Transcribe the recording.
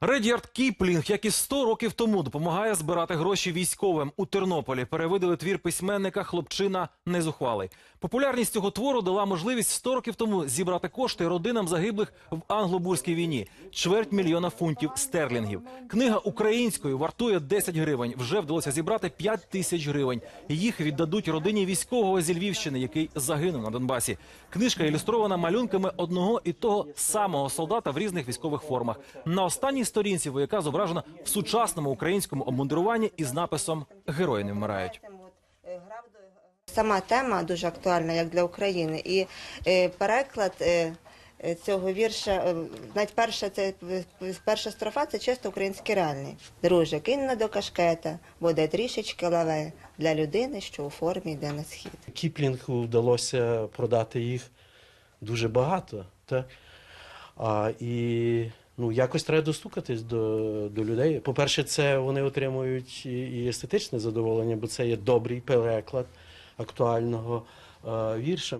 Редярд Кіплінг, як і 100 років тому, допомагає збирати гроші військовим у Тернополі. Перевидали твір письменника Хлопчина незухвалий. Популярність цього твору дала можливість 100 років тому зібрати кошти родинам загиблих в англо-бурській війні. Чверть мільйона фунтів стерлінгів. Книга українською вартує 10 гривень. Вже вдалося зібрати 5 тисяч гривень. Їх віддадуть родині військового зі Львівщини, який загинув на Донбасі. Книжка ілюстрована малюнками одного і того самого солдата в різних військових формах. На останній сторінці вояка зображена в сучасному українському обмундируванні із написом Герої не вмирають. Сама тема дуже актуальна як для України, і е, переклад е, е, цього вірша, навіть перша це перша строфа це чисто український реальний. Друже, кинь до кашкета, буде трішечки лаве для людини, що у формі йде на схід. Кіплінгу вдалося продати їх дуже багато. Та? А, і ну, якось треба достукатись до, до людей. По-перше, це вони отримують і, естетичне задоволення, бо це є добрий переклад актуального е, вірша.